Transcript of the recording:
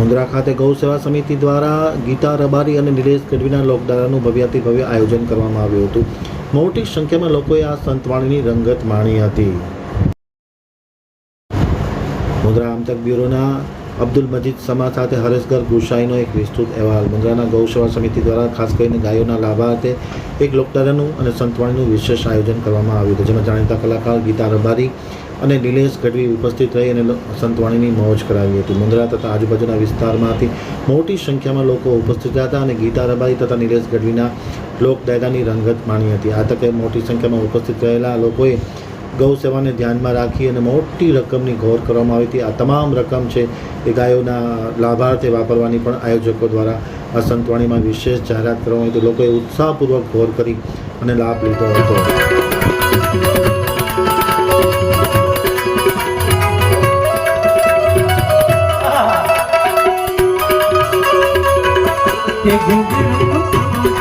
મુન્દ્રા ખાતે ગૌ સેવા સમિતિ દ્વારા ગીતા રબારી અને નિલેશ ગઢવીના લોકડાળાનું ભવ્યાતિ ભવ્ય આયોજન કરવામાં આવ્યું હતું. મોટી સંખ્યામાં લોકોએ આ સંતવાણીની રંગત માણી હતી. મુન્દ્રા આમતક બ્યુરોના અબ્દુલ મજીદ સમા સાથે હરેશગર ગુસાઈનો એક વિસ્તૃત અહેવાલ. મુન્દ્રાના ગૌ સેવા સમિતિ દ્વારા ખાસ કરીને ગાયોના લાભાર્થે એક લોકડાળાનું અને સંતવાણીનું વિશેષ આયોજન કરવામાં આવ્યું હતું. જેમાં જાણીતા કલાકાર ગીતા રબારી અને નિલેશ ગઢવી ઉપસ્થિત રહી અને સંતવાણીની મોજ કરાવી હતી. મુંદ્રા તથા આજુબાજુના વિસ્તારમાંથી મોટી સંખ્યામાં લોકો ઉપસ્થિત હતા અને ગીતા રબારી તથા નિલેશ ગઢવીના લોકદાયકાની રંગત માણી હતી. આ તકે મોટી સંખ્યામાં ઉપસ્થિત રહેલા લોકોએ ગૌ સેવાને ધ્યાનમાં રાખી અને મોટી રકમની ઘોર કરવામાં આવી હતી. આ તમામ રકમ છે એ ગાયોના લાભાર્થે વાપરવાની પણ આયોજકો દ્વારા આ સંતવાણીમાં વિશેષ જાહેરાત કરવામાં આવી હતી. લોકોએ ઉત્સાહપૂર્વક ઘોર કરી અને લાભ લીધો હતો. के घूम